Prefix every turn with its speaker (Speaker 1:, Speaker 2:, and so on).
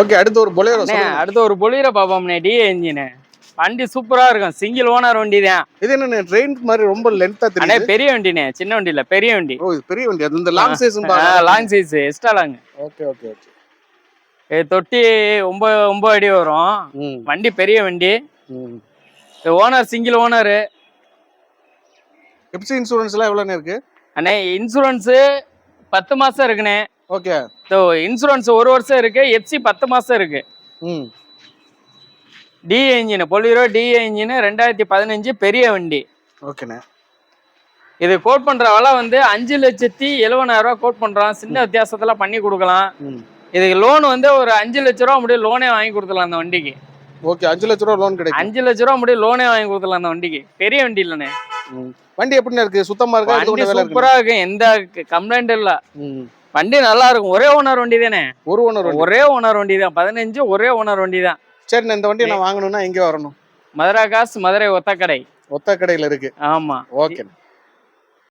Speaker 1: Okay அடுத்து ஒரு பொலேரோ
Speaker 2: அண்ணே, அடுத்து ஒரு பொலிர பாப்போம்ண்ணே டிஏ இன்ஜின் வண்டி சூப்பரா இருக்கும். சிங்கிள் ஓனர் வண்டி தான்
Speaker 1: இது என்ன ட்ரெயின் மாதிரி ரொம்ப லென்த்தா
Speaker 2: அண்ணே
Speaker 1: தெரியுது
Speaker 2: பெரிய வண்டிண்ணே. சின்ன வண்டி இல்ல பெரிய வண்டி.
Speaker 1: ஓ இது பெரிய வண்டி. அது இந்த long size
Speaker 2: long size extra long
Speaker 1: okay okay okay.
Speaker 2: இது தொட்டி ஒன்பது ஒன்பது அடி வரும். வண்டி பெரிய வண்டி. ஓனர் சிங்கிள் ஓனர்
Speaker 1: எப்சி இன்சூரன்ஸ்லாம் எவ்வளோண்ணே இருக்கு?
Speaker 2: அண்ணே இன்சூரன்ஸ் பத்து மாசம் இருக்குண்ணே.
Speaker 1: ஓகே.
Speaker 2: இன்சூரன்ஸ் ஒரு வருஷம் இருக்கு எஃப்சி பத்து மாசம் இருக்கு.
Speaker 1: ம்.
Speaker 2: TA engine Bolero TA engine ரெண்டாயிரத்தி பதினஞ்சு பெரிய வண்டி.
Speaker 1: ஓகேண்ணே.
Speaker 2: இது கோட் பண்ற விலை வந்து அஞ்சு லட்சத்தி எழுபதாயிரம் ரூபாய் கோட் பண்றோம் சின்ன வித்தியாசத்துல பண்ணி கொடுக்கலாம். இதுக்கு லோன் வந்து ஒரு அஞ்சு லட்ச ரூபா முடியும் லோனே வாங்கி கொடுத்துடலாம் அந்த வண்டிக்கு.
Speaker 1: ஓகே அஞ்சு லட்ச ரூபா லோன் கிடைக்கும்.
Speaker 2: அஞ்சு லட்ச ரூபா முடியும் லோனே வாங்கி கொடுத்துடலாம் அந்த வண்டிக்கு. பெரிய வண்டி இல்லைண்ணே.
Speaker 1: வண்டி எப்படிண்ணே இருக்கு? சுத்தமா இருக்கா?
Speaker 2: சூப்பரா இருக்கு. எந்த கம்ப்ளைண்ட் இல்ல. வண்டி நல்லா இருக்கும் ஒரே ஓனர் வண்டி தானே?
Speaker 1: ஒரு ஓனர்
Speaker 2: ஒரே ஓனர் வண்டி தான். பதினஞ்சு ஒரே ஓனர் வண்டி தான்.
Speaker 1: சரிண்ணே இந்த வண்டியை நான் வாங்கணும்னா எங்க வரணும்?
Speaker 2: மதுரை காசு மதுரை ஒத்தக்கடை.
Speaker 1: ஒத்த கடையில இருக்கு.
Speaker 2: ஆமா.
Speaker 1: ஓகே.